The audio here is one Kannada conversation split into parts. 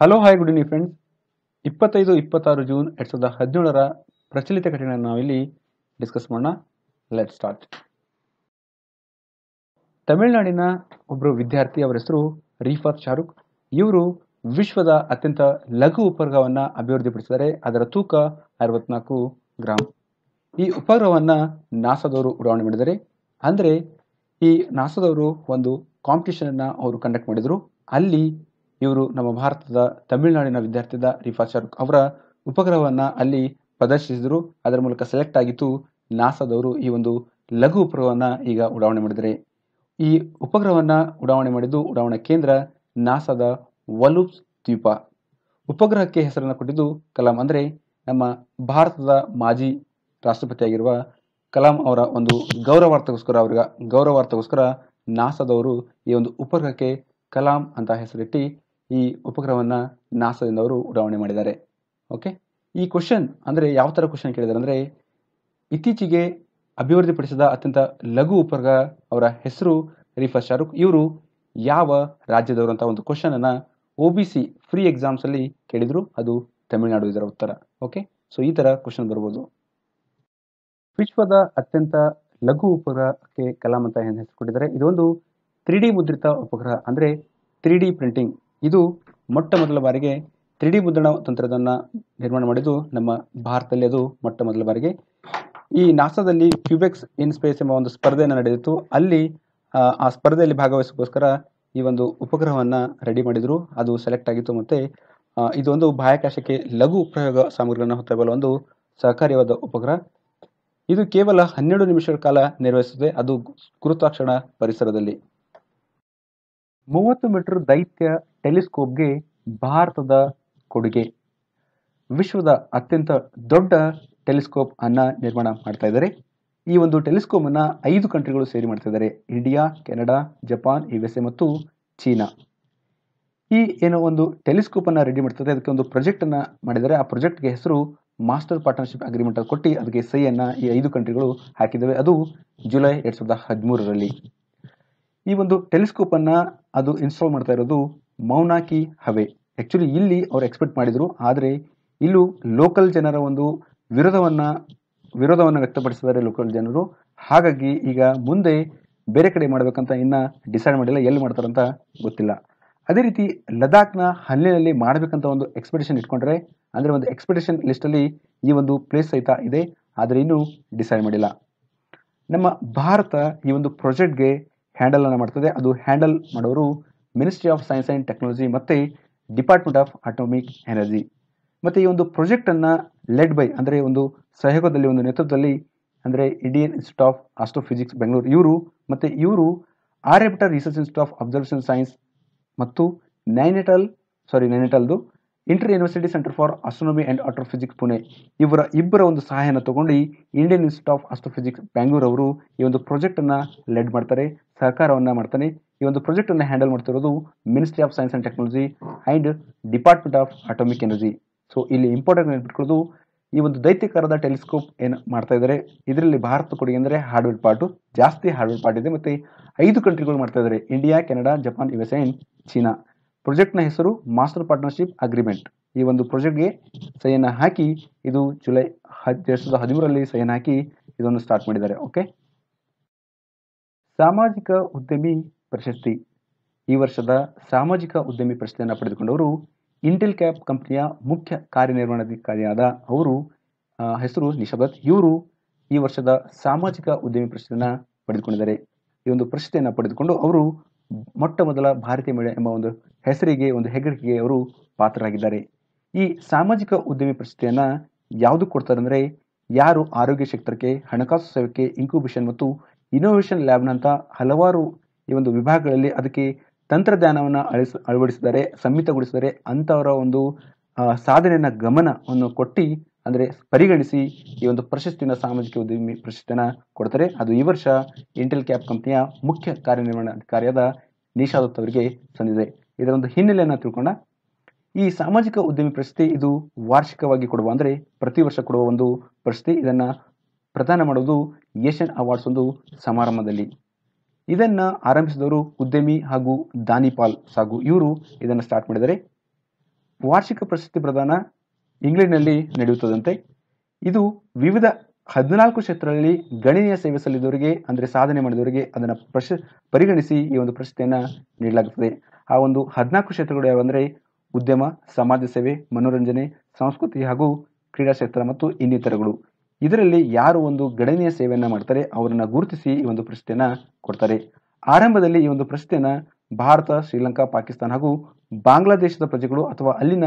Hello hi good evening friends ಇಪ್ಪತ್ತೈದು, ಇಪ್ಪತ್ತಾರು ಜೂನ್ ಎರಡು ಸಾವಿರದ ಹದಿನೇಳರ ಪ್ರಚಲಿತ ಘಟನೆಯನ್ನು ನಾವಿಲ್ಲಿ ಡಿಸ್ಕಸ್ ಮಾಡೋಣ. ಲೆಟ್ ಸ್ಟಾರ್ಟ್ ತಮಿಳುನಾಡಿನ ಒಬ್ಬರು ವಿದ್ಯಾರ್ಥಿ, ಅವರ ಹೆಸರು ರೀಫಾತ್ ಶಾರುಖ್. ಇವರು ವಿಶ್ವದ ಅತ್ಯಂತ ಲಘು ಉಪಗ್ರಹವನ್ನು ಅಭಿವೃದ್ಧಿಪಡಿಸಿದ್ದಾರೆ. ಅದರ ತೂಕ ಅರವತ್ನಾಲ್ಕು ಗ್ರಾಮ್ ಈ ಉಪಗ್ರಹವನ್ನು ನಾಸಾದವರು ಉಡಾವಣೆ ಮಾಡಿದ್ದಾರೆ. ಅಂದರೆ ಈ ನಾಸಾದವರು ಒಂದು ಕಾಂಪಿಟೇಷನನ್ನು ಅವರು ಕಂಡಕ್ಟ್ ಮಾಡಿದರು. ಅಲ್ಲಿ ಇವರು ನಮ್ಮ ಭಾರತದ ತಮಿಳುನಾಡಿನ ವಿದ್ಯಾರ್ಥಿದ ರಿಫಾ ಶರ್ಕ್ ಅವರ ಉಪಗ್ರಹವನ್ನು ಅಲ್ಲಿ ಪ್ರದರ್ಶಿಸಿದರು. ಅದರ ಮೂಲಕ ಸೆಲೆಕ್ಟ್ ಆಗಿತ್ತು ನಾಸಾದವರು ಈ ಒಂದು ಲಘು ಉಪಗ್ರಹವನ್ನು ಈಗ ಉಡಾವಣೆ ಮಾಡಿದರೆ ಈ ಉಪಗ್ರಹವನ್ನು ಉಡಾವಣೆ ಮಾಡಿದ್ದು ಉಡಾವಣೆ ಕೇಂದ್ರ ನಾಸಾದ ವಲೂಪ್ಸ್ ದ್ವೀಪ. ಉಪಗ್ರಹಕ್ಕೆ ಹೆಸರನ್ನು ಕೊಟ್ಟಿದ್ದು ಕಲಾಂ ಅಂದರೆ ನಮ್ಮ ಭಾರತದ ಮಾಜಿ ರಾಷ್ಟ್ರಪತಿಯಾಗಿರುವ ಕಲಾಂ ಅವರ ಒಂದು ಗೌರವಾರ್ಥಗೋಸ್ಕರ ಅವ್ರಿಗೆ ಗೌರವಾರ್ಥಗೋಸ್ಕರ ನಾಸಾದವರು ಈ ಒಂದು ಉಪಗ್ರಹಕ್ಕೆ ಕಲಾಂ ಅಂತ ಹೆಸರಿಟ್ಟು ಈ ಉಪಗ್ರಹವನ್ನು ನಾಸಾದಿಂದ ಅವರು ಉಡಾವಣೆ ಮಾಡಿದ್ದಾರೆ. ಓಕೆ ಈ ಕ್ವಶನ್ ಅಂದರೆ ಯಾವ ಥರ ಕ್ವಶನ್ ಕೇಳಿದ್ದಾರೆ ಅಂದರೆ ಇತ್ತೀಚೆಗೆ ಅಭಿವೃದ್ಧಿಪಡಿಸಿದ ಅತ್ಯಂತ ಲಘು ಉಪಗ್ರಹ ಅವರ ಹೆಸರು ರಿಫಾ ಶಾರುಖ್ ಇವರು ಯಾವ ರಾಜ್ಯದವರು ಅಂತ ಒಂದು ಕ್ವಶನನ್ನು ಒ ಬಿ ಸಿ ಫ್ರೀ ಎಕ್ಸಾಮ್ಸಲ್ಲಿ ಕೇಳಿದರು. ಅದು ತಮಿಳುನಾಡು ಇದರ ಉತ್ತರ. ಓಕೆ ಸೊ ಈ ಥರ ಕ್ವಶನ್ ಬರ್ಬೋದು. ವಿಶ್ವದ ಅತ್ಯಂತ ಲಘು ಉಪಗ್ರಹಕ್ಕೆ ಕಲಾಂ ಅಂತ ಹೆಸರು ಕೊಟ್ಟಿದ್ದಾರೆ. ಇದೊಂದು ತ್ರೀ ಡಿ ಮುದ್ರಿತ ಉಪಗ್ರಹ ಅಂದರೆ ತ್ರೀ ಡಿ ಪ್ರಿಂಟಿಂಗ್ ಇದು ಮೊಟ್ಟ ಮೊದಲ ಬಾರಿಗೆ ತ್ರೀ ಡಿ ಮುದ್ರಣ ತಂತ್ರದನ್ನು ನಿರ್ಮಾಣ ಮಾಡಿದ್ದು ನಮ್ಮ ಭಾರತದಲ್ಲಿ ಅದು ಮೊಟ್ಟ ಮೊದಲ ಬಾರಿಗೆ. ಈ ನಾಸಾದಲ್ಲಿ ಕ್ಯೂಬೆಕ್ಸ್ ಇನ್ ಸ್ಪೇಸ್ ಎಂಬ ಒಂದು ಸ್ಪರ್ಧೆಯನ್ನು ನಡೆದಿತ್ತು. ಅಲ್ಲಿ ಆ, ಆ ಸ್ಪರ್ಧೆಯಲ್ಲಿ ಭಾಗವಹಿಸೋಕ್ಕೋಸ್ಕರ ಈ ಒಂದು ಉಪಗ್ರಹವನ್ನು ರೆಡಿ ಮಾಡಿದರು. ಅದು ಸೆಲೆಕ್ಟ್ ಆಗಿತ್ತು ಮತ್ತು ಇದೊಂದು ಬಾಹ್ಯಾಕಾಶಕ್ಕೆ ಲಘು ಪ್ರಯೋಗ ಸಾಮಗ್ರಿಗಳನ್ನು ಹೊತ್ತಬಲ್ಲ ಒಂದು ಸಹಕಾರಿಯಾದ ಉಪಗ್ರಹ. ಇದು ಕೇವಲ ಹನ್ನೆರಡು ನಿಮಿಷಗಳ ಕಾಲ ನಿರ್ವಹಿಸುತ್ತದೆ. ಅದು ಗುರುತ್ವಾಕ್ಷಣ ಪರಿಸರದಲ್ಲಿ. ಮೂವತ್ತು ಮೀಟರ್ ದೈತ್ಯ ಟೆಲಿಸ್ಕೋಪ್ಗೆ ಭಾರತದ ಕೊಡುಗೆ. ವಿಶ್ವದ ಅತ್ಯಂತ ದೊಡ್ಡ ಟೆಲಿಸ್ಕೋಪ್ ಅನ್ನ ನಿರ್ಮಾಣ ಮಾಡ್ತಾ ಇದ್ದಾರೆ. ಈ ಒಂದು ಟೆಲಿಸ್ಕೋಪ್ ಅನ್ನ ಐದು ಕಂಟ್ರಿಗಳು ಸೇರಿ ಮಾಡ್ತಾ ಇದ್ದಾರೆ. India, Canada, Japan U S A ಮತ್ತು ಚೀನಾ. ಈ ಏನೋ ಒಂದು ಟೆಲಿಸ್ಕೋಪ್ ಅನ್ನ ರೆಡಿ ಮಾಡ್ತದೆ ಅದಕ್ಕೆ ಒಂದು ಪ್ರಾಜೆಕ್ಟ್ ಅನ್ನ ಮಾಡಿದ್ದಾರೆ. ಆ ಪ್ರಾಜೆಕ್ಟ್ಗೆ ಹೆಸರು ಮಾಸ್ಟರ್ ಪಾರ್ಟ್ನರ್ಶಿಪ್ ಅಗ್ರಿಮೆಂಟ್ ಕೊಟ್ಟು ಅದಕ್ಕೆ ಸಹಿಯನ್ನ ಈ ಐದು ಕಂಟ್ರಿಗಳು ಹಾಕಿದ್ದಾವೆ. ಅದು ಜುಲೈ ಎರಡು ಸಾವಿರದ ಹದಿಮೂರರಲ್ಲಿ. ಈ ಒಂದು ಟೆಲಿಸ್ಕೋಪ್ ಅನ್ನ ಅದು ಇನ್ಸ್ಟಾಲ್ ಮಾಡ್ತಾ ಇರೋದು ಮೌನಾಕಿ ಹವೆ. ಆಕ್ಚುಲಿ ಇಲ್ಲಿ ಅವ್ರು ಎಕ್ಸ್ಪೆಕ್ಟ್ ಮಾಡಿದ್ರು, ಆದರೆ ಇಲ್ಲೂ ಲೋಕಲ್ ಜನರ ಒಂದು ವಿರೋಧವನ್ನ, ವಿರೋಧವನ್ನು ವ್ಯಕ್ತಪಡಿಸಿದ್ದಾರೆ ಲೋಕಲ್ ಜನರು. ಹಾಗಾಗಿ ಈಗ ಮುಂದೆ ಬೇರೆ ಕಡೆ ಮಾಡಬೇಕಂತ ಇನ್ನ ಡಿಸೈಡ್ ಮಾಡಿಲ್ಲ, ಎಲ್ಲಿ ಮಾಡ್ತಾರಂತ ಗೊತ್ತಿಲ್ಲ. ಅದೇ ರೀತಿ ಲದಾಖ್ನ ಹಲ್ಲಿನಲ್ಲಿ ಮಾಡಬೇಕಂತ ಒಂದು ಎಕ್ಸ್ಪೆಡಿಷನ್ ಇಟ್ಕೊಂಡ್ರೆ, ಅಂದ್ರೆ ಒಂದು ಎಕ್ಸ್ಪೆಡಿಷನ್ ಲಿಸ್ಟಲ್ಲಿ ಈ ಒಂದು ಪ್ಲೇಸ್ ಸಹಿತ ಇದೆ, ಆದರೆ ಇನ್ನೂ ಡಿಸೈಡ್ ಮಾಡಿಲ್ಲ. ನಮ್ಮ ಭಾರತ ಈ ಒಂದು ಪ್ರಾಜೆಕ್ಟ್ಗೆ ಹ್ಯಾಂಡಲ್ ಅನ್ನು ಮಾಡ್ತದೆ. ಅದು ಹ್ಯಾಂಡಲ್ ಮಾಡೋರು ministry of science and technology ಮತ್ತು ಡಿಪಾರ್ಟ್ಮೆಂಟ್ ಆಫ್ ಅಟೋಮಿಕ್ ಎನರ್ಜಿ ಮತ್ತು ಈ ಒಂದು ಪ್ರಾಜೆಕ್ಟನ್ನು ಲೆಡ್ ಬೈ ಅಂದರೆ ಒಂದು ಸಹಯೋಗದಲ್ಲಿ ಒಂದು ನೇತೃತ್ವದಲ್ಲಿ ಅಂದರೆ Indian institute of astrophysics Bengaluru ಇವರು ಮತ್ತು ಇವರು Aryabhata research institute of observation science ಮತ್ತು Nainital sorry ನೈನಿಟಲ್ದು inter university centre for astronomy and astrophysics Pune ಇವರ ಇಬ್ಬರ ಒಂದು ಸಹಾಯನ ತಗೊಂಡು Indian institute of astrophysics Bangalore ಅವರು ಈ ಒಂದು ಪ್ರಾಜೆಕ್ಟನ್ನು ಲೆಡ್ ಮಾಡ್ತಾರೆ, ಸಹಕಾರವನ್ನು ಮಾಡ್ತಾನೆ. ಈ ಒಂದು ಪ್ರಾಜೆಕ್ಟನ್ನು ಹ್ಯಾಂಡಲ್ ಮಾಡ್ತಿರೋದು ministry of science and technology and department of atomic energy so ಇಲ್ಲಿ ಇಂಪಾರ್ಟೆಂಟ್ ನೆನ್ಪಿಟ್ಕೊಳ್ಳೋದು ಈ ಒಂದು ದೈತ್ಯಕಾರದ ಟೆಲಿಸ್ಕೋಪ್ ಏನು ಮಾಡ್ತಾ ಇದ್ದಾರೆ ಇದರಲ್ಲಿ ಭಾರತ ಕೊಡುಗೆ ಅಂದರೆ ಹಾರ್ಡ್ವೇರ್ ಪಾರ್ಟು ಜಾಸ್ತಿ ಹಾರ್ಡ್ವೇರ್ ಪಾರ್ಟ್ ಇದೆ. ಮತ್ತು ಐದು ಕಂಟ್ರಿಗಳು ಮಾಡ್ತಾ ಇದ್ದಾರೆ India Canada Japan U S and China ಪ್ರಾಜೆಕ್ಟ್ನ ಹೆಸರು ಮಾಸ್ಟರ್ ಪಾರ್ಟ್ನರ್ಶಿಪ್ ಅಗ್ರಿಮೆಂಟ್. ಈ ಒಂದು ಪ್ರಾಜೆಕ್ಟ್ಗೆ ಸಹಿಯನ್ನು ಹಾಕಿ ಇದು ಜುಲೈ ಹದ್, ಎರಡು ಸಾವಿರದ ಹದಿಮೂರರಲ್ಲಿ ಸೈನ್ ಹಾಕಿ ಇದನ್ನು ಸ್ಟಾರ್ಟ್ ಮಾಡಿದ್ದಾರೆ, ಓಕೆ? ಸಾಮಾಜಿಕ ಉದ್ಯಮಿ ಪ್ರಶಸ್ತಿ. ಈ ವರ್ಷದ ಸಾಮಾಜಿಕ ಉದ್ಯಮಿ ಪ್ರಶಸ್ತಿಯನ್ನು ಪಡೆದುಕೊಂಡವರು ಇಂಟೆಲ್ ಕ್ಯಾಪ್ ಕಂಪನಿಯ ಮುಖ್ಯ ಕಾರ್ಯನಿರ್ವಹಣಾಧಿಕಾರಿಯಾದ ಅವರು ಹೆಸರು ನಿಶಾಬತ್. ಇವರು ಈ ವರ್ಷದ ಸಾಮಾಜಿಕ ಉದ್ಯಮಿ ಪ್ರಶಸ್ತಿಯನ್ನು ಪಡೆದುಕೊಂಡಿದ್ದಾರೆ. ಈ ಒಂದು ಪ್ರಶಸ್ತಿಯನ್ನು ಪಡೆದುಕೊಂಡು ಅವರು ಮೊಟ್ಟ ಮೊದಲ ಭಾರತೀಯ ಮಹಿಳೆ ಎಂಬ ಒಂದು ಹೆಸರಿಗೆ, ಒಂದು ಹೆಗ್ಗಳಿಕೆಗೆ ಅವರು ಪಾತ್ರರಾಗಿದ್ದಾರೆ. ಈ ಸಾಮಾಜಿಕ ಉದ್ಯಮಿ ಪ್ರಶಸ್ತಿಯನ್ನು ಯಾವುದು ಕೊಡ್ತಾರೆ ಅಂದರೆ, ಯಾರು ಆರೋಗ್ಯ ಕ್ಷೇತ್ರಕ್ಕೆ ಹಣಕಾಸು ಸೇವೆಗೆ ಇನ್ಕ್ಯುಬೇಷನ್ ಮತ್ತು ಇನೋವೇಷನ್ ಲ್ಯಾಬ್ನಂಥ ಹಲವಾರು ಈ ಒಂದು ವಿಭಾಗಗಳಲ್ಲಿ ಅದಕ್ಕೆ ತಂತ್ರಜ್ಞಾನವನ್ನು ಅಳಿಸ, ಅಳವಡಿಸಿದ್ದಾರೆ, ಸಮ್ಮಿತಗೊಳಿಸಿದ್ದಾರೆ. ಅಂಥವರ ಒಂದು ಸಾಧನೆಯನ್ನ ಗಮನವನ್ನು ಕೊಟ್ಟು, ಅಂದರೆ ಪರಿಗಣಿಸಿ ಈ ಒಂದು ಪ್ರಶಸ್ತಿನ ಸಾಮಾಜಿಕ ಉದ್ಯಮಿ ಪ್ರಶಸ್ತಿಯನ್ನು ಕೊಡ್ತಾರೆ. ಅದು ಈ ವರ್ಷ ಇಂಟೆಲ್ ಕ್ಯಾಪ್ ಕಂಪ್ನಿಯ ಮುಖ್ಯ ಕಾರ್ಯನಿರ್ವಹಣಾಧಿಕಾರಿಯಾದ ನಿಶಾ ದತ್ ಅವರಿಗೆ ಸಂದಿದೆ ಇದರ ಒಂದು ಹಿನ್ನೆಲೆಯನ್ನು ತಿಳ್ಕೊಂಡ ಈ ಸಾಮಾಜಿಕ ಉದ್ಯಮಿ ಪ್ರಶಸ್ತಿ ಇದು ವಾರ್ಷಿಕವಾಗಿ ಕೊಡುವ ಅಂದರೆ ಪ್ರತಿ ವರ್ಷ ಕೊಡುವ ಒಂದು ಪ್ರಶಸ್ತಿ. ಇದನ್ನ ಪ್ರದಾನ ಮಾಡುವುದು ಏಷ್ಯನ್ ಅವಾರ್ಡ್ಸ್ ಒಂದು ಸಮಾರಂಭದಲ್ಲಿ. ಇದನ್ನ ಆರಂಭಿಸಿದವರು ಉದ್ಯಮಿ ಹಾಗೂ ದಾನಿಪಾಲ್ ಸಾಗು. ಇವರು ಇದನ್ನು ಸ್ಟಾರ್ಟ್ ಮಾಡಿದರೆ ವಾರ್ಷಿಕ ಪ್ರಶಸ್ತಿ ಪ್ರದಾನ ಇಂಗ್ಲೆಂಡ್ನಲ್ಲಿ ನಡೆಯುತ್ತದಂತೆ. ಇದು ವಿವಿಧ ಹದಿನಾಲ್ಕು ಕ್ಷೇತ್ರಗಳಲ್ಲಿ ಗಣನೀಯ ಸೇವೆ ಸಲ್ಲಿದವರಿಗೆ, ಅಂದರೆ ಸಾಧನೆ ಮಾಡಿದವರಿಗೆ ಅದನ್ನು ಪ್ರಶ, ಪರಿಗಣಿಸಿ ಈ ಒಂದು ಪ್ರಶಸ್ತಿಯನ್ನು ನೀಡಲಾಗುತ್ತದೆ. ಆ ಒಂದು ಹದಿನಾಲ್ಕು ಕ್ಷೇತ್ರಗಳು ಯಾವಂದರೆ ಉದ್ಯಮ, ಸಮಾಜ ಸೇವೆ, ಮನೋರಂಜನೆ, ಸಂಸ್ಕೃತಿ ಹಾಗೂ ಕ್ರೀಡಾ ಕ್ಷೇತ್ರ ಮತ್ತು ಇನ್ನಿತರಗಳು. ಇದರಲ್ಲಿ ಯಾರು ಒಂದು ಗಣನೀಯ ಸೇವೆಯನ್ನು ಮಾಡ್ತಾರೆ, ಅವರನ್ನ ಗುರುತಿಸಿ ಈ ಒಂದು ಪ್ರಶಸ್ತಿಯನ್ನು ಕೊಡ್ತಾರೆ. ಆರಂಭದಲ್ಲಿ ಈ ಒಂದು ಪ್ರಶಸ್ತಿಯನ್ನು ಭಾರತ, ಶ್ರೀಲಂಕಾ, ಪಾಕಿಸ್ತಾನ ಹಾಗೂ ಬಾಂಗ್ಲಾದೇಶದ ಪ್ರಜೆಗಳು ಅಥವಾ ಅಲ್ಲಿನ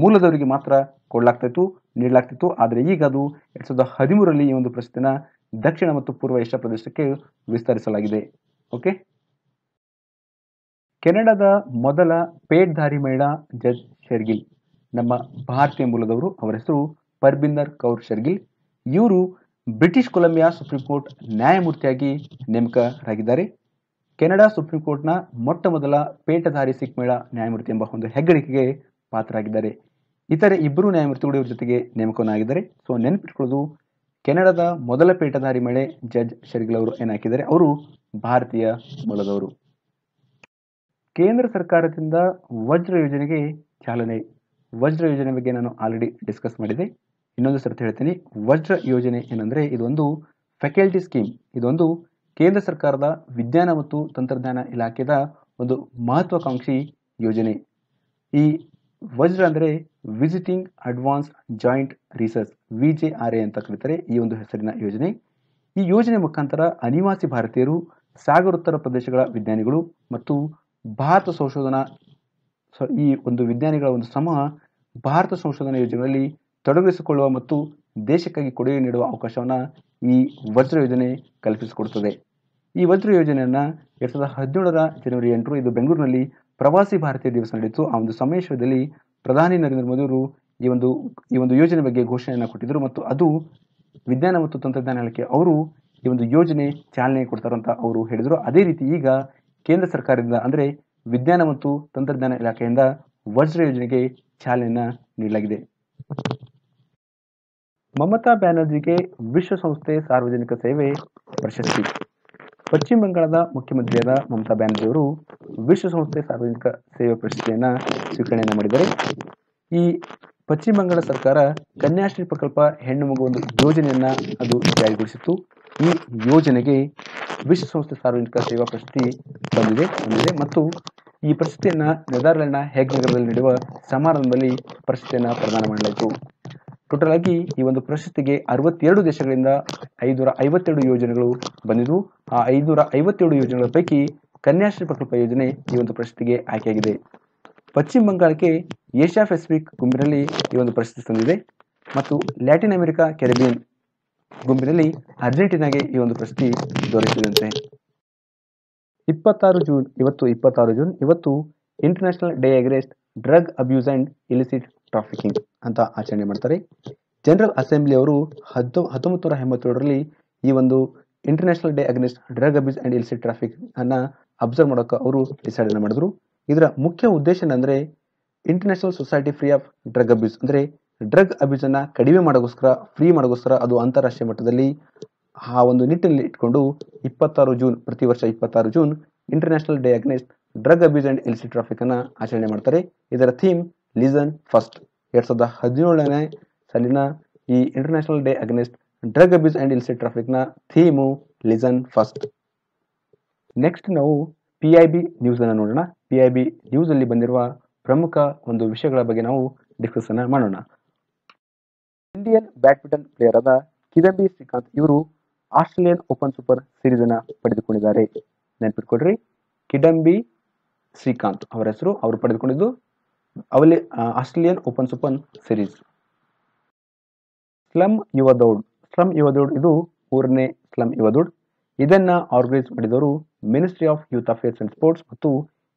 ಮೂಲದವರಿಗೆ ಮಾತ್ರ ಕೊಡಲಾಗ್ತಿತ್ತು ನೀಡಲಾಗ್ತಿತ್ತು. ಆದರೆ ಈಗ ಅದು ಎರಡ್ ಸಾವಿರದ ಹದಿಮೂರರಲ್ಲಿ ಈ ಒಂದು ಪ್ರಶಸ್ತಿನ ದಕ್ಷಿಣ ಮತ್ತು ಪೂರ್ವ ಏಷ್ಯಾ ಪ್ರದೇಶಕ್ಕೆ ವಿಸ್ತರಿಸಲಾಗಿದೆ. ಓಕೆ? ಕೆನಡಾದ ಮೊದಲ ಪೇಟ್ಧಾರಿ ಮಹಿಳಾ ಜಜ್ ಶೆರ್ಗಿಲ್. ನಮ್ಮ ಭಾರತೀಯ ಮೂಲದವರು, ಅವರ ಹೆಸರು ಪರ್ಬಿಂದರ್ ಕೌರ್ ಶೆರ್ಗಿಲ್. ಇವರು ಬ್ರಿಟಿಷ್ ಕೊಲಂಬಿಯಾ ಸುಪ್ರೀಂ ಕೋರ್ಟ್ ನ್ಯಾಯಮೂರ್ತಿಯಾಗಿ ನೇಮಕರಾಗಿದ್ದಾರೆ. ಕೆನಡಾ ಸುಪ್ರೀಂ ಕೋರ್ಟ್ನ ಮೊಟ್ಟ ಮೊದಲ ಪೇಟಧಾರಿ ಸಿಖ್ ಮಹಿಳಾ ನ್ಯಾಯಮೂರ್ತಿ ಎಂಬ ಒಂದು ಹೆಗ್ಗಳಿಕೆಗೆ ಪಾತ್ರರಾಗಿದ್ದಾರೆ. ಇತರೆ ಇಬ್ಬರು ನ್ಯಾಯಮೂರ್ತಿಗಳು ಇವ್ರ ಜೊತೆಗೆ ನೇಮಕವನ್ನಾಗಿದ್ದಾರೆ. ಸೊ ನೆನಪಿಟ್ಕೊಳ್ಳೋದು, ಕೆನಡಾದ ಮೊದಲ ಪೇಟಧಾರಿ ಮಳೆ ಜಡ್ಜ್ ಶರ್ಗಿಲ್ ಅವರು ಏನಾಕಿದ್ದಾರೆ ಅವರು ಭಾರತೀಯ ಮೂಲದವರು. ಕೇಂದ್ರ ಸರ್ಕಾರದಿಂದ ವಜ್ರ ಯೋಜನೆಗೆ ಚಾಲನೆ. ವಜ್ರ ಯೋಜನೆ ಬಗ್ಗೆ ನಾನು ಆಲ್ರೆಡಿ ಡಿಸ್ಕಸ್ ಮಾಡಿದೆ. ಇನ್ನೊಂದು ಸರ್ತಿ ಹೇಳ್ತೀನಿ. ವಜ್ರ ಯೋಜನೆ ಏನಂದ್ರೆ ಇದೊಂದು ಫ್ಯಾಕಲ್ಟಿ ಸ್ಕೀಮ್ ಇದೊಂದು ಕೇಂದ್ರ ಸರ್ಕಾರದ ವಿಜ್ಞಾನ ಮತ್ತು ತಂತ್ರಜ್ಞಾನ ಇಲಾಖೆದ ಒಂದು ಮಹತ್ವಾಕಾಂಕ್ಷಿ ಯೋಜನೆ. ಈ ವಜ್ರ ಅಂದರೆ visiting advanced joint research V J R A ಅಂತ ಕರೀತಾರೆ ಈ ಒಂದು ಹೆಸರಿನ ಯೋಜನೆ. ಈ ಯೋಜನೆ ಮುಖಾಂತರ ಅನಿವಾಸಿ ಭಾರತೀಯರು ಸಾಗರೋತ್ತರ ಪ್ರದೇಶಗಳ ವಿಜ್ಞಾನಿಗಳು ಮತ್ತು ಭಾರತ ಸಂಶೋಧನಾ ಈ ಒಂದು ವಿಜ್ಞಾನಿಗಳ ಒಂದು ಸಮೂಹ ಭಾರತ ಸಂಶೋಧನಾ ಯೋಜನೆಗಳಲ್ಲಿ ತೊಡಗಿಸಿಕೊಳ್ಳುವ ಮತ್ತು ದೇಶಕ್ಕಾಗಿ ಕೊಡುಗೆ ನೀಡುವ ಅವಕಾಶವನ್ನು ಈ ವಜ್ರ ಯೋಜನೆ ಕಲ್ಪಿಸಿಕೊಡುತ್ತದೆ. ಈ ವಜ್ರ ಯೋಜನೆಯನ್ನು ಎರಡು ಸಾವಿರದ ಹದಿನೇಳರ ಜನವರಿ ಎಂಟರು ಇದು ಬೆಂಗಳೂರಿನಲ್ಲಿ ಪ್ರವಾಸಿ ಭಾರತೀಯ ದಿವಸ ನಡೆಯಿತು ಆ ಒಂದು ಸಮಾವೇಶದಲ್ಲಿ ಪ್ರಧಾನಿ ನರೇಂದ್ರ ಮೋದಿ ಅವರು ಈ ಒಂದು ಈ ಒಂದು ಯೋಜನೆ ಬಗ್ಗೆ ಘೋಷಣೆಯನ್ನು ಕೊಟ್ಟಿದ್ದರು ಮತ್ತು ಅದು ವಿಜ್ಞಾನ ಮತ್ತು ತಂತ್ರಜ್ಞಾನ ಇಲಾಖೆ ಅವರು ಈ ಒಂದು ಯೋಜನೆ ಚಾಲನೆ ಕೊಡ್ತಾರಂತ ಅವರು ಹೇಳಿದರು. ಅದೇ ರೀತಿ ಈಗ ಕೇಂದ್ರ ಸರ್ಕಾರದಿಂದ, ಅಂದರೆ ವಿಜ್ಞಾನ ಮತ್ತು ತಂತ್ರಜ್ಞಾನ ಇಲಾಖೆಯಿಂದ ವಜ್ರ ಯೋಜನೆಗೆ ಚಾಲನೆಯನ್ನು ನೀಡಲಾಗಿದೆ. ಮಮತಾ ಬ್ಯಾನರ್ಜಿಗೆ ವಿಶ್ವಸಂಸ್ಥೆ ಸಾರ್ವಜನಿಕ ಸೇವೆ ಪ್ರಶಸ್ತಿ. ಪಶ್ಚಿಮ ಬಂಗಾಳದ ಮುಖ್ಯಮಂತ್ರಿಯಾದ ಮಮತಾ ಬ್ಯಾನರ್ಜಿ ಅವರು ವಿಶ್ವಸಂಸ್ಥೆ ಸಾರ್ವಜನಿಕ ಸೇವಾ ಪ್ರಶಸ್ತಿಯನ್ನ ಸ್ವೀಕರಣೆಯನ್ನ ಮಾಡಿದ್ದಾರೆ. ಈ ಪಶ್ಚಿಮ ಬಂಗಾಳ ಸರ್ಕಾರ ಕನ್ಯಾಶ್ರೀ ಪ್ರಕಲ್ಪ ಹೆಣ್ಣು ಮಗು ಒಂದು ಯೋಜನೆಯನ್ನ ಅದು ಜಾರಿಗೊಳಿಸಿತ್ತು. ಈ ಯೋಜನೆಗೆ ವಿಶ್ವಸಂಸ್ಥೆ ಸಾರ್ವಜನಿಕ ಸೇವಾ ಪ್ರಶಸ್ತಿ ಬಂದಿದೆ ಬಂದಿದೆ. ಮತ್ತು ಈ ಪ್ರಶಸ್ತಿಯನ್ನ ನೆದರ್ಲೆಂಡ್ನ ಹೇಗ್ ನಗರದಲ್ಲಿ ನಡೆಯುವ ಸಮಾರಂಭದಲ್ಲಿ ಪ್ರಶಸ್ತಿಯನ್ನ ಪ್ರದಾನ ಮಾಡಲಾಯಿತು. ಟೋಟಲ್ ಆಗಿ ಈ ಒಂದು ಪ್ರಶಸ್ತಿಗೆ ಅರವತ್ತೆರಡು ದೇಶಗಳಿಂದ ಐನೂರ ಐವತ್ತೆರಡು ಯೋಜನೆಗಳು ಬಂದಿದ್ದು, ಆ ಐದೂರ ಐವತ್ತೆರಡು ಯೋಜನೆಗಳ ಪೈಕಿ ಕನ್ಯಾಶ್ರೀ ಪ್ರಕಲ್ಪ ಯೋಜನೆ ಈ ಒಂದು ಪ್ರಶಸ್ತಿಗೆ ಆಯ್ಕೆಯಾಗಿದೆ. ಪಶ್ಚಿಮ ಬಂಗಾಳಕ್ಕೆ ಏಷ್ಯಾ ಪೆಸಿಫಿಕ್ ಗುಂಪಿನಲ್ಲಿ ಈ ಒಂದು ಪ್ರಶಸ್ತಿ ಸಂದಿದೆ ಮತ್ತು ಲ್ಯಾಟಿನ್ ಅಮೆರಿಕಾ, ಕೆರೆಬಿಯನ್ ಗುಂಪಿನಲ್ಲಿ ಅರ್ಜೆಂಟೀನಾಗೆ ಈ ಒಂದು ಪ್ರಶಸ್ತಿ ದೊರೆತಿದಂತೆ ಇಪ್ಪತ್ತಾರು ಜೂನ್, ಇವತ್ತು ಇಪ್ಪತ್ತಾರು ಜೂನ್, ಇವತ್ತು international day against drug abuse and illicit trafficking ಅಂತ ಆಚರಣೆ ಮಾಡ್ತಾರೆ. ಜನರಲ್ ಅಸೆಂಬ್ಲಿ ಅವರು ಹತ್ತು ಹತ್ತೊಂಬತ್ತು ನೂರ ಎಂಬತ್ತೇಳರಲ್ಲಿ ಈ ಒಂದು international day against drug abuse and illicit traffic ಅನ್ನ ಅಬ್ಸರ್ವ್ ಮಾಡೋಕೆ ಅವರು ಡಿಸೈಡ್ ಮಾಡಿದ್ರು. ಇದರ ಮುಖ್ಯ ಉದ್ದೇಶ ಏನಂದ್ರೆ international society free of drug abuse ಅಂದ್ರೆ ಡ್ರಗ್ ಅಬ್ಯೂಸ್ ಅನ್ನ ಕಡಿಮೆ ಮಾಡೋಗೋಸ್ಕರ ಫ್ರೀ ಮಾಡೋಗೋಸ್ಕರ ಅದು ಅಂತಾರಾಷ್ಟ್ರೀಯ ಮಟ್ಟದಲ್ಲಿ ಆ ಒಂದು ನಿಟ್ಟಿನಲ್ಲಿ ಇಟ್ಕೊಂಡು ಇಪ್ಪತ್ತಾರು ಜೂನ್, ಪ್ರತಿ ವರ್ಷ ಇಪ್ಪತ್ತಾರು June international day against drug abuse and illicit traffic ಅನ್ನ ಆಚರಣೆ ಮಾಡ್ತಾರೆ. ಇದರ ಥೀಮ್ ಲಿಸನ್ ಫಸ್ಟ್ ಎರಡ್ ಸಾವಿರದ ಹದಿನೇಳನೇ ಸಾಲಿನ ಈ international day against drug abuse and illicit ಟ್ರಾಫಿಕ್ನ theme listen first next ನಾವು ಪಿ ಐ ಬಿ ನ್ಯೂಸ್ ಅನ್ನು ನೋಡೋಣ. ಪಿ ಐ ಬಿ ನ್ಯೂಸ್ ಅಲ್ಲಿ ಬಂದಿರುವ ಪ್ರಮುಖ ಒಂದು ವಿಷಯಗಳ ಬಗ್ಗೆ ನಾವು ಡಿಸ್ಕಸ್ ಅನ್ನ ಮಾಡೋಣ. ಇಂಡಿಯನ್ ಬ್ಯಾಡ್ಮಿಂಟನ್ ಪ್ಲೇಯರ್ ಆದ ಕಿದಂಬಿ ಶ್ರೀಕಾಂತ್ ಇವರು ಆಸ್ಟ್ರೇಲಿಯನ್ ಓಪನ್ ಸೂಪರ್ ಸೀರೀಸ್ ಅನ್ನ ಪಡೆದುಕೊಂಡಿದ್ದಾರೆ. ನೆನಪಿಟ್ಕೊಡ್ರಿ ಕಿಡಂಬಿ ಶ್ರೀಕಾಂತ್ ಅವರ ಹೆಸರು. ಅವರು ಪಡೆದುಕೊಂಡಿದ್ದು Australian open ಸೂಪನ್ series slum Yuva Daud slum ಯುವ ದೌಡ್ ಇದು ಮೂರನೇ ಸ್ಲಮ್ ಯುವ ದೌಡ್. ಇದನ್ನ ಆರ್ಗನೈಸ್ ಮಾಡಿದವರು ministry of youth affairs and sports ಮತ್ತು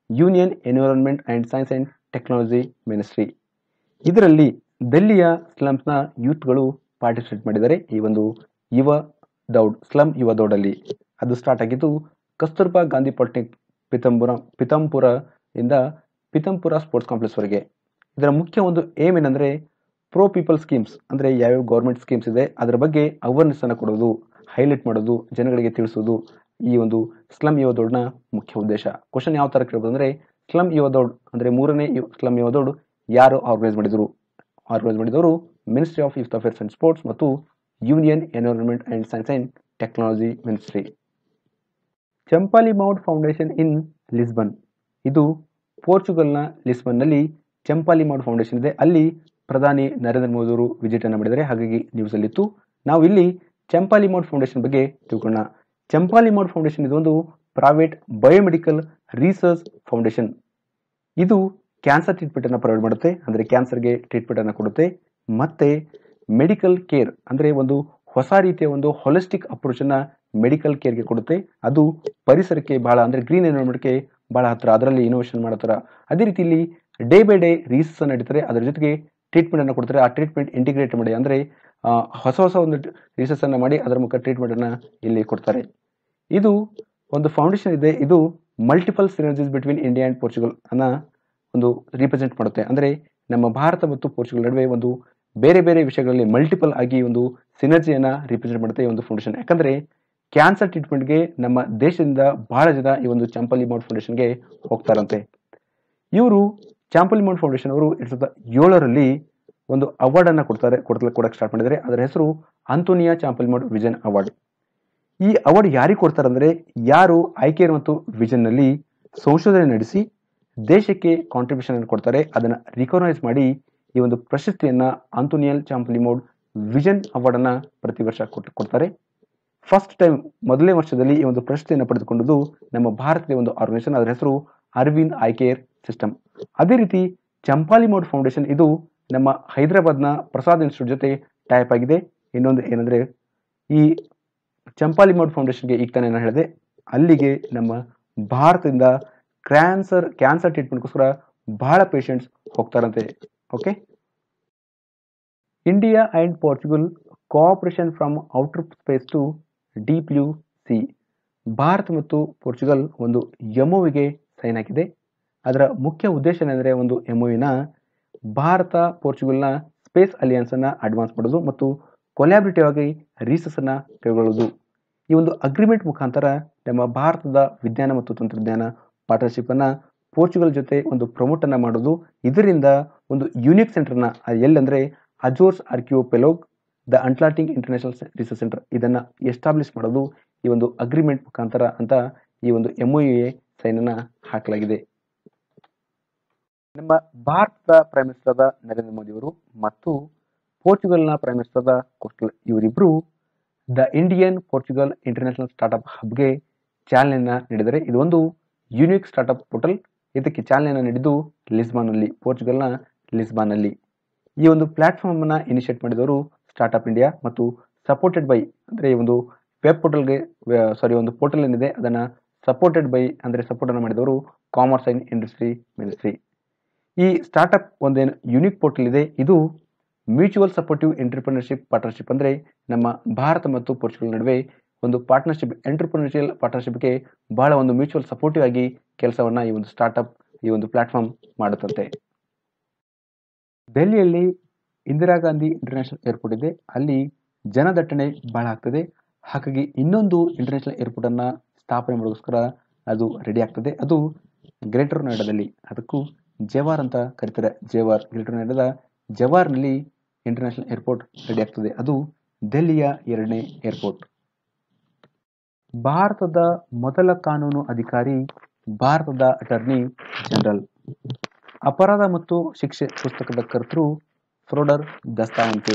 union environment and science and technology ministry ಇದರಲ್ಲಿ ದೆಲ್ಲಿಯ ಸ್ಲಮ್ಸ್ನ ಯೂತ್ಗಳು ಪಾರ್ಟಿಸಿಪೇಟ್ ಮಾಡಿದ್ದಾರೆ ಈ ಒಂದು ಯುವ ದೌಡ್ ಸ್ಲಮ್ ಯುವ ದೌಡಲ್ಲಿ. ಅದು ಸ್ಟಾರ್ಟ್ ಆಗಿದ್ದು ಕಸ್ತೂರ್ಬಾ ಗಾಂಧಿ ಪಾಲಿಟೆಕ್ನಿಕ್ ಪಿತಂಪುರ ಪಿತಂಪುರ ಇಂದ ಪಿತಂಪುರ ಸ್ಪೋರ್ಟ್ಸ್ ಕಾಂಪ್ಲೆಕ್ಸ್ ವರೆಗೆ. ಇದರ ಮುಖ್ಯ ಒಂದು ಏಮ್ ಏನಂದ್ರೆ ಪ್ರೋ ಪೀಪಲ್ ಸ್ಕೀಮ್ಸ್ ಅಂದ್ರೆ ಯಾವ್ಯಾವ ಗೌರ್ಮೆಂಟ್ ಸ್ಕೀಮ್ಸ್ ಇದೆ, ಅದರ ಬಗ್ಗೆ ಅವೇರ್ನೆಸ್ ಅನ್ನು ಕೊಡೋದು ಹೈಲೈಟ್ ಮಾಡೋದು, ಜನಗಳಿಗೆ ತಿಳಿಸೋದು ಈ ಒಂದು ಸ್ಲಮ್ ಯುವ ದೌಡ್ನ ಮುಖ್ಯ ಉದ್ದೇಶ. ಕ್ವಶನ್ ಯಾವ ತರ ಕೇಳಬಹುದು ಅಂದ್ರೆ ಸ್ಲಮ್ ಯುವ ದೌಡ್ ಅಂದ್ರೆ ಮೂರನೇ ಸ್ಲಮ್ ಯುವ ದೌಡ್ ಯಾರು ಆರ್ಗನೈಸ್ ಮಾಡಿದರು? ಆರ್ಗನೈಸ್ ಮಾಡಿದವರು ministry of youth affairs and sports ಮತ್ತು union environment and science and technology ministry Champalimaud foundation in Lisbon. ಇದು ಪೋರ್ಚುಗಲ್ನ ಲಿಸ್ಬನ್ನಲ್ಲಿ ಚಂಪಾಲಿ ಮೌಂಟ್ ಫೌಂಡೇಶನ್ ಇದೆ. ಅಲ್ಲಿ ಪ್ರಧಾನಿ ನರೇಂದ್ರ ಮೋದಿ ಅವರು ವಿಸಿಟ್ ಅನ್ನು ಮಾಡಿದ್ದಾರೆ. ಹಾಗಾಗಿ ನ್ಯೂಸ್ ಅಲ್ಲಿತ್ತು ನಾವು ಇಲ್ಲಿ ಚಂಪಾಲಿ ಮೌಂಟ್ ಫೌಂಡೇಶನ್ ಬಗ್ಗೆ ತಿಳ್ಕೊಳ್ಳೋಣ. ಚಂಪಾಲಿ ಮೌಂಟ್ ಫೌಂಡೇಶನ್ ಇದೊಂದು ಪ್ರೈವೇಟ್ ಬಯೋಮೆಡಿಕಲ್ ರಿಸರ್ಚ್ ಫೌಂಡೇಶನ್ ಇದು ಕ್ಯಾನ್ಸರ್ ಟ್ರೀಟ್ಮೆಂಟ್ ಅನ್ನು ಪ್ರೊವೈಡ್ ಮಾಡುತ್ತೆ. ಅಂದರೆ ಕ್ಯಾನ್ಸರ್ಗೆ ಟ್ರೀಟ್ಮೆಂಟ್ ಅನ್ನು ಕೊಡುತ್ತೆ. ಮತ್ತೆ ಮೆಡಿಕಲ್ ಕೇರ್ ಅಂದರೆ ಒಂದು ಹೊಸ ರೀತಿಯ ಒಂದು ಹೊಲಿಸ್ಟಿಕ್ ಅಪ್ರೋಚ್ ಅನ್ನ ಮೆಡಿಕಲ್ ಕೇರ್ಗೆ ಕೊಡುತ್ತೆ. ಅದು ಪರಿಸರಕ್ಕೆ ಬಹಳ ಅಂದರೆ ಗ್ರೀನ್ ಎನ್ವಿರಾನ್ಮೆಂಟ್ಗೆ ಬಹಳ ಹತ್ತಿರ ಅದರಲ್ಲಿ ಇನೋವೇಷನ್ ಮಾಡ್ತಾರೆ ಅದೇ ರೀತಿ ಇಲ್ಲಿ ಡೇ ಬೈ ಡೇ ರಿಸರ್ಚ್ ನಡೀತಾರೆ. ಅದರ ಜೊತೆಗೆ ಟ್ರೀಟ್ಮೆಂಟ್ ಅನ್ನು ಕೊಡ್ತಾರೆ. ಆ ಟ್ರೀಟ್ಮೆಂಟ್ ಇಂಟಿಗ್ರೇಟ್ ಮಾಡಿ ಅಂದರೆ ಹೊಸ ಹೊಸ ಒಂದು ರಿಸರ್ಚ್ ಅನ್ನು ಮಾಡಿ ಅದರ ಮುಖ ಟ್ರೀಟ್ಮೆಂಟ್ ಅನ್ನ ಇಲ್ಲಿ ಕೊಡ್ತಾರೆ. ಇದು ಒಂದು ಫೌಂಡೇಶನ್ ಇದೆ. ಇದು multiple synergies between India and Portugal ಅನ್ನ ಒಂದು ರಿಪ್ರೆಸೆಂಟ್ ಮಾಡುತ್ತೆ. ಅಂದರೆ ನಮ್ಮ ಭಾರತ ಮತ್ತು ಪೋರ್ಚುಗಲ್ ನಡುವೆ ಒಂದು ಬೇರೆ ಬೇರೆ ವಿಷಯಗಳಲ್ಲಿ ಮಲ್ಟಿಪಲ್ ಆಗಿ ಒಂದು ಸಿನರ್ಜಿಯನ್ನು ರಿಪ್ರೆಸೆಂಟ್ ಮಾಡುತ್ತೆ ಈ ಒಂದು ಫೌಂಡೇಶನ್ ಯಾಕಂದ್ರೆ ಕ್ಯಾನ್ಸರ್ ಟ್ರೀಟ್ಮೆಂಟ್ಗೆ ನಮ್ಮ ದೇಶದಿಂದ ಬಹಳ ಜನ ಈ ಒಂದು ಚಾಂಪಲ್ಲಿ ಮೌಂಟ್ ಫೌಂಡೇಶನ್ಗೆ ಹೋಗ್ತಾರಂತೆ. ಇವರು ಚಾಂಪಲಿ ಮೌಂಟ್ ಫೌಂಡೇಶನ್ ಅವರು ಎರಡ್ ಸಾವಿರದ ಏಳರಲ್ಲಿ ಒಂದು ಅವಾರ್ಡ್ ಅನ್ನ ಕೊಡ್ತಾರೆ ಕೊಡ್ತಾ ಕೊಡಕ್ಕೆ ಸ್ಟಾರ್ಟ್ ಮಾಡಿದ್ದಾರೆ. ಅದರ ಹೆಸರು Antonio Champalimaud vision award ಈ ಅವಾರ್ಡ್ ಯಾರಿಗೆ ಕೊಡ್ತಾರೆ ಅಂದರೆ ಯಾರು ಐಕೇರ್ ಮತ್ತು ವಿಜನ್ನಲ್ಲಿ ಸಂಶೋಧನೆ ನಡೆಸಿ ದೇಶಕ್ಕೆ ಕಾಂಟ್ರಿಬ್ಯೂಷನ್ ಅನ್ನು ಕೊಡ್ತಾರೆ. ಅದನ್ನು ರಿಕಗ್ನೈಸ್ ಮಾಡಿ ಈ ಒಂದು ಪ್ರಶಸ್ತಿಯನ್ನು ಅಂತೋನಿಯಲ್ ಚಾಂಪಲಿಮೋಡ್ ಮೌಡ್ ವಿಜನ್ ಅವಾರ್ಡನ್ನು ಪ್ರತಿ ವರ್ಷ ಕೊಟ್ಟು ಕೊಡ್ತಾರೆ. ಫಸ್ಟ್ ಟೈಮ್ ಮೊದಲನೇ ವರ್ಷದಲ್ಲಿ ಈ ಒಂದು ಪ್ರಶಸ್ತಿಯನ್ನು ಪಡೆದುಕೊಂಡದ್ದು ನಮ್ಮ ಭಾರತದ ಒಂದು ಆರ್ಗನೈಸೇಷನ್ ಅದರ ಹೆಸರು ಅರವಿಂದ್ ಐ ಕೇರ್ ಸಿಸ್ಟಮ್ ಅದೇ ರೀತಿ ಚಂಪಾಲಿ ಮೋಡ್ ಫೌಂಡೇಶನ್ ಇದು ನಮ್ಮ ಹೈದರಾಬಾದ್ನ ಪ್ರಸಾದ್ ಇನ್ಸ್ಟಿಟ್ಯೂಟ್ ಜೊತೆ ಟೈಪ್ ಆಗಿದೆ. ಇನ್ನೊಂದು ಏನಂದ್ರೆ ಈ ಚಂಪಾಲಿ ಮೋಡ್ ಫೌಂಡೇಶನ್ಗೆ ಈಗ ತಾನೇ ನಾನು ಹೇಳಿದೆ, ಅಲ್ಲಿಗೆ ನಮ್ಮ ಭಾರತದಿಂದ ಕ್ಯಾನ್ಸರ್ ಕ್ಯಾನ್ಸರ್ ಟ್ರೀಟ್ಮೆಂಟ್ಗೋಸ್ಕರ ಬಹಳ patients ಹೋಗ್ತಾರಂತೆ. Okay India and Portugal cooperation from outer space to deep U C. Bharat ಮತ್ತು ಪೋರ್ಚುಗಲ್ ಒಂದು ಎಮ್ಒವಿಗೆ ಸೈನ್ ಹಾಕಿದೆ. ಅದರ ಮುಖ್ಯ ಉದ್ದೇಶ ಏನೆಂದರೆ ಒಂದು ಎಮ್ಒವಿನ ಭಾರತ, ಪೋರ್ಚುಗಲ್ನ ಸ್ಪೇಸ್ ಅಲಿಯನ್ಸನ್ನು ಅಡ್ವಾನ್ಸ್ ಮಾಡೋದು ಮತ್ತು ಕೊಲ್ಯಾಬ್ರೇಟಿವ್ ಆಗಿ ರೀಸಸನ್ನು ಕೈಗೊಳ್ಳೋದು. ಈ ಒಂದು ಅಗ್ರಿಮೆಂಟ್ ಮುಖಾಂತರ ನಮ್ಮ ಭಾರತದ ವಿಜ್ಞಾನ ಮತ್ತು ತಂತ್ರಜ್ಞಾನ ಪಾರ್ಟ್ನರ್ಶಿಪ್ಪನ್ನು ಪೋರ್ಚುಗಲ್ ಜೊತೆ ಒಂದು ಪ್ರಮೋಟನ್ನು ಮಾಡೋದು. ಇದರಿಂದ ಒಂದು ಯೂನಿಕ್ ಸೆಂಟರ್ನ ಎಲ್ಲೆಂದರೆ Azores archipelago the Atlantic international research centre ಇದನ್ನ ಎಸ್ಟಾಬ್ಲಿಷ್ ಮಾಡೋದು ಈ ಒಂದು ಅಗ್ರಿಮೆಂಟ್ ಮುಖಾಂತರ ಅಂತ ಈ ಒಂದು ಎಂಒಯು ಸೈನ್ ಸೈನನ್ನು ಹಾಕಲಾಗಿದೆ. ನಮ್ಮ ಭಾರತದ ಪ್ರೈಮ್ ಮಿನಿಸ್ಟರ್ ನರೇಂದ್ರ ಮೋದಿ ಅವರು ಮತ್ತು ಪೋರ್ಚುಗಲ್ನ ಪ್ರೈಮ್ ಮಿನಿಸ್ಟರ್ ಕೋಸ್ಟಲ್ ಇವರಿಬ್ಬರು the Indian Portugal international startup ಹಬ್ಗೆ ಚಾಲನೆಯನ್ನು ನೀಡಿದರೆ ಇದು ಒಂದು ಯುನಿಕ್ ಸ್ಟಾರ್ಟ್ಅಪ್ ಪೋರ್ಟಲ್ ಇದಕ್ಕೆ ಚಾಲನೆಯನ್ನು ನೀಡಿದ್ದು ಲಿಸ್ಬಾನ್ನಲ್ಲಿ ಪೋರ್ಚುಗಲ್ನ ಲಿಸ್ಬಾನ್ನಲ್ಲಿ ಈ ಒಂದು ಪ್ಲಾಟ್ಫಾರ್ಮ್ ಅನ್ನ ಇನಿಷಿಯೇಟ್ ಮಾಡಿದವರು ಸ್ಟಾರ್ಟ್ಅಪ್ ಇಂಡಿಯಾ ಮತ್ತು ಸಪೋರ್ಟೆಡ್ ಬೈ ಅಂದರೆ ಒಂದು ವೆಬ್ ಪೋರ್ಟಲ್ಗೆ ಸಾರಿ ಒಂದು ಪೋರ್ಟಲ್ ಏನಿದೆ, ಅದನ್ನು ಸಪೋರ್ಟೆಡ್ ಬೈ ಅಂದರೆ ಸಪೋರ್ಟನ್ನು ಮಾಡಿದವರು ಕಾಮರ್ಸ್ ಅಂಡ್ ಇಂಡಸ್ಟ್ರಿ ಮಿನಿಸ್ಟ್ರಿ ಈ ಸ್ಟಾರ್ಟ್ಅಪ್ ಒಂದೇನು ಯುನಿಕ್ ಪೋರ್ಟಲ್ ಇದೆ, ಇದು ಮ್ಯೂಚುವಲ್ ಸಪೋರ್ಟಿವ್ ಎಂಟರ್ಪ್ರಿನರ್ಶಿಪ್ ಪಾರ್ಟ್ನರ್ಶಿಪ್ ಅಂದರೆ ನಮ್ಮ ಭಾರತ ಮತ್ತು ಪೋರ್ಚುಗಲ್ ನಡುವೆ ಒಂದು ಪಾರ್ಟ್ನರ್ಶಿಪ್ ಎಂಟರ್ಪ್ರಿನರ್ಶಿಯಲ್ ಪಾರ್ಟ್ನರ್ಶಿಪ್ಗೆ ಬಹಳ ಒಂದು ಮ್ಯೂಚುವಲ್ ಸಪೋರ್ಟಿವ್ ಆಗಿ ಕೆಲಸವನ್ನು ಈ ಒಂದು ಸ್ಟಾರ್ಟ್ಅಪ್ ಈ ಒಂದು ಪ್ಲಾಟ್ಫಾರ್ಮ್ ಮಾಡುತ್ತಂತೆ. ದೆಹಲಿಯಲ್ಲಿ ಇಂದಿರಾ ಗಾಂಧಿ ಇಂಟರ್ನ್ಯಾಷನಲ್ ಏರ್ಪೋರ್ಟ್ ಇದೆ. ಅಲ್ಲಿ ಜನದಟ್ಟಣೆ ಬಹಳ ಆಗ್ತದೆ. ಹಾಗಾಗಿ ಇನ್ನೊಂದು ಇಂಟರ್ನ್ಯಾಷನಲ್ ಏರ್ಪೋರ್ಟ್ ಅನ್ನ ಸ್ಥಾಪನೆ ಮಾಡೋದಕ್ಕೋಸ್ಕರ ಅದು ರೆಡಿ ಆಗ್ತದೆ. ಅದು ಗ್ರೇಟರ್ ನೋಯ್ಡಾದಲ್ಲಿ. ಅದಕ್ಕೂ ಜವಾರ್ ಅಂತ ಕರೀತಾರೆ. ಜೇವಾರ್, ಗ್ರೇಟರ್ ನೋಯ್ಡಾದ ಜವಾರ್ನಲ್ಲಿ ಇಂಟರ್ನ್ಯಾಷನಲ್ ಏರ್ಪೋರ್ಟ್ ರೆಡಿ ಆಗ್ತದೆ. ಅದು ದೆಹಲಿಯ ಎರಡನೇ ಏರ್ಪೋರ್ಟ್. ಭಾರತದ ಮೊದಲ ಕಾನೂನು ಅಧಿಕಾರಿ, ಭಾರತದ ಅಟಾರ್ನಿ ಜನರಲ್ ಅಪರಾಧ ಮತ್ತು ಶಿಕ್ಷೆ ಪುಸ್ತಕದ ಕರ್ತೃ ಫ್ರೋಡರ್ ದಸ್ತಾವಂತು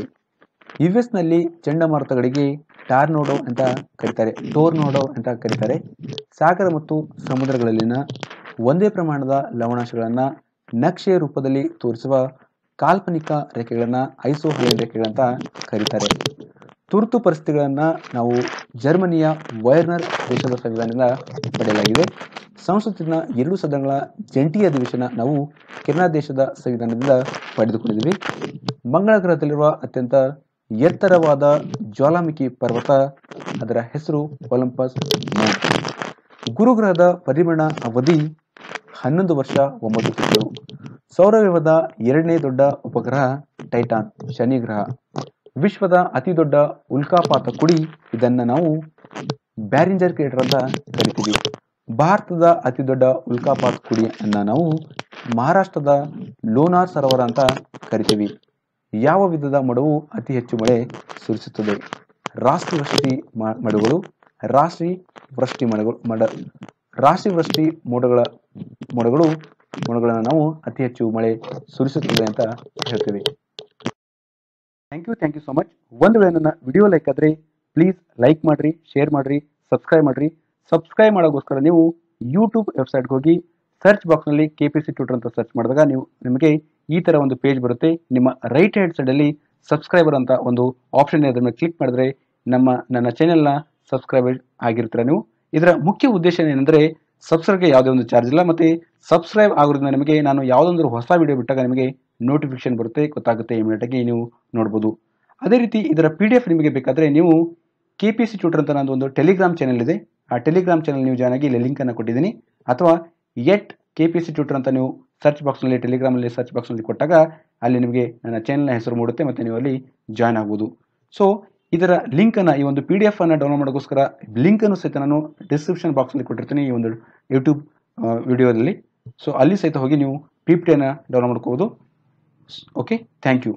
ಯು ಎಸ್ನಲ್ಲಿ ಚಂಡಮಾರುತಗಳಿಗೆ ಟಾರ್ನೋಡೋ ಅಂತ ಕರೀತಾರೆ, ಟೋರ್ನೋಡೋ ಅಂತ ಕರೀತಾರೆ. ಸಾಗರ ಮತ್ತು ಸಮುದ್ರಗಳಲ್ಲಿನ ಒಂದೇ ಪ್ರಮಾಣದ ಲವಣಾಂಶಗಳನ್ನ ನಕ್ಷೆಯ ರೂಪದಲ್ಲಿ ತೋರಿಸುವ ಕಾಲ್ಪನಿಕ ರೇಖೆಗಳನ್ನ ಐಸೋಹಲಿಯನ್ ರೇಖೆಗಳಂತ ಕರೀತಾರೆ. ತುರ್ತು ಪರಿಸ್ಥಿತಿಗಳನ್ನ ನಾವು ಜರ್ಮನಿಯ ವೈರ್ನರ್ ದೇಶದ ಸಂವಿಧಾನದಿಂದ ಪಡೆಯಲಾಗಿದೆ. ಸಂಸತ್ತಿನ ಎರಡು ಸದನಗಳ ಜಂಟಿ ಅಧಿವೇಶನ ನಾವು ಕೆನಡಾ ದೇಶದ ಸಂವಿಧಾನದಿಂದ ಪಡೆದುಕೊಂಡಿದ್ದೀವಿ. ಮಂಗಳ ಗ್ರಹದಲ್ಲಿರುವ ಅತ್ಯಂತ ಎತ್ತರವಾದ ಜ್ವಾಲಾಮುಖಿ ಪರ್ವತ, ಅದರ ಹೆಸರು ಒಲಂಪಸ್ ಮೌಂಟ್ ಗುರುಗ್ರಹದ ಪರಿಮಳ ಅವಧಿ ಹನ್ನೊಂದು ವರ್ಷ ಒಂಬತ್ತು ತಿಂಗಳು. ಸೌರವ್ಯೂಹದ ಎರಡನೇ ದೊಡ್ಡ ಉಪಗ್ರಹ ಟೈಟಾನ್ ಶನಿ ಗ್ರಹ. ವಿಶ್ವದ ಅತಿ ದೊಡ್ಡ ಉಲ್ಕಾಪಾತ ಕುಡಿ ಇದನ್ನ ನಾವು ಬ್ಯಾರಿಂಜರ್ ಕ್ರೇಟರ್ ಅಂತ ಕರಿತೀವಿ. ಭಾರತದ ಅತಿ ದೊಡ್ಡ ಉಲ್ಕಾಪಾತ ಕುಡಿಯನ್ನ ನಾವು ಮಹಾರಾಷ್ಟ್ರದ ಲೋನಾರ್ ಸರೋವರ ಅಂತ ಕರಿತೀವಿ. ಯಾವ ವಿಧದ ಮಡುವು ಅತಿ ಹೆಚ್ಚು ಮಳೆ ಸುರಿಸುತ್ತದೆ? ರಾಶಿ ವೃಷ್ಟಿ ಮಡುಗಳು ರಾಶಿ ವೃಷ್ಟಿ ಮಡಗಳು, ಮಡ ರಾಶಿ ವೃಷ್ಟಿ ಮೋಡಗಳ, ಮೋಡಗಳು, ಮೋಡಗಳನ್ನು ನಾವು ಅತಿ ಹೆಚ್ಚು ಮಳೆ ಸುರಿಸುತ್ತದೆ ಅಂತ ಹೇಳ್ತೀವಿ. Thank you thank you so much ಒಂದು ವೇಳೆ ನನ್ನ ವಿಡಿಯೋ ಲೈಕ್ ಆದರೆ ಪ್ಲೀಸ್ ಲೈಕ್ ಮಾಡಿರಿ ಶೇರ್ ಮಾಡಿರಿ ಸಬ್ಸ್ಕ್ರೈಬ್ ಮಾಡಿರಿ. ಸಬ್ಸ್ಕ್ರೈಬ್ ಮಾಡೋಕ್ಕೋಸ್ಕರ ನೀವು ಯೂಟ್ಯೂಬ್ ವೆಬ್ಸೈಟ್ಗೆ ಹೋಗಿ ಸರ್ಚ್ ಬಾಕ್ಸ್ನಲ್ಲಿ ಕೆ ಪಿ ಸಿ ಟ್ಯೂಟರ್ ಅಂತ ಸರ್ಚ್ ಮಾಡಿದಾಗ ನೀವು ನಿಮಗೆ ಈ ಥರ ಒಂದು ಪೇಜ್ ಬರುತ್ತೆ. ನಿಮ್ಮ ರೈಟ್ ಹ್ಯಾಂಡ್ ಸೈಡಲ್ಲಿ ಸಬ್ಸ್ಕ್ರೈಬರ್ ಅಂತ ಒಂದು ಆಪ್ಷನ್ ಇದೆ. ಅದನ್ನು ಕ್ಲಿಕ್ ಮಾಡಿದ್ರೆ ನಮ್ಮ, ನನ್ನ ಚಾನೆಲ್ನ ಸಬ್ಸ್ಕ್ರೈಬರ್ ಆಗಿರ್ತೀರ ನೀವು. ಇದರ ಮುಖ್ಯ ಉದ್ದೇಶ ಏನೆಂದರೆ ಸಬ್ಸ್ಕ್ರೈಬ್ಗೆ ಯಾವುದೇ ಒಂದು ಚಾರ್ಜ್ ಇಲ್ಲ. ಮತ್ತು ಸಬ್ಸ್ಕ್ರೈಬ್ ಆಗೋದ್ರಿಂದ ನಿಮಗೆ ನಾನು ಯಾವುದೊಂದು ಹೊಸ ವಿಡಿಯೋ ಬಿಟ್ಟಾಗ ನಿಮಗೆ ನೋಟಿಫಿಕೇಶನ್ ಬರುತ್ತೆ. ಗೊತ್ತಾಗುತ್ತೆ ಇಮಿಡಿಯೇಟಾಗಿ ನೀವು ನೋಡ್ಬೋದು. ಅದೇ ರೀತಿ ಇದರ ಪಿ ಡಿ ಎಫ್ ನಿಮಗೆ ಬೇಕಾದರೆ ನೀವು ಕೆ ಪಿ ಸಿ ಟ್ಯೂಟರ್ ಅಂತ ನಂದು ಒಂದು ಟೆಲಿಗ್ರಾಮ್ ಚಾನಲ್ ಇದೆ. ಆ ಟೆಲಿಗ್ರಾಮ್ ಚಾನಲ್ ನೀವು ಜಾಯ್ನ್ ಆಗಿ ಇಲ್ಲಿ ಲಿಂಕನ್ನು ಕೊಟ್ಟಿದ್ದೀನಿ. ಅಥವಾ at K P C tutor ಅಂತ ನೀವು ಸರ್ಚ್ ಬಾಕ್ಸ್ನಲ್ಲಿ ಟೆಲಿಗ್ರಾಮಲ್ಲಿ ಸರ್ಚ್ ಬಾಕ್ಸ್ನಲ್ಲಿ ಕೊಟ್ಟಾಗ ಅಲ್ಲಿ ನಿಮಗೆ ನನ್ನ ಚಾನಲ್ನ ಹೆಸರು ಮೂಡುತ್ತೆ ಮತ್ತು ನೀವು ಅಲ್ಲಿ ಜಾಯ್ನ್ ಆಗ್ಬೋದು. ಸೊ ಇದರ ಲಿಂಕನ್ನು ಈ ಒಂದು ಪಿ ಡಿ ಎಫನ್ನು ಡೌನ್ಲೋಡ್ ಮಾಡೋಕ್ಕೋಸ್ಕರ ಲಿಂಕನ್ನು ಸಹಿತ ನಾನು ಡಿಸ್ಕ್ರಿಪ್ಷನ್ ಬಾಕ್ಸಲ್ಲಿ ಕೊಟ್ಟಿರ್ತೀನಿ ಈ ಒಂದು ಯೂಟ್ಯೂಬ್ ವಿಡಿಯೋದಲ್ಲಿ ಸೊ ಅಲ್ಲಿ ಸಹಿತ ಹೋಗಿ ನೀವು ಪಿ ಪಿ ಟಿಯನ್ನು ಡೌನ್ಲೋಡ್ ಮಾಡ್ಕೋಬೋದು. Okay thank you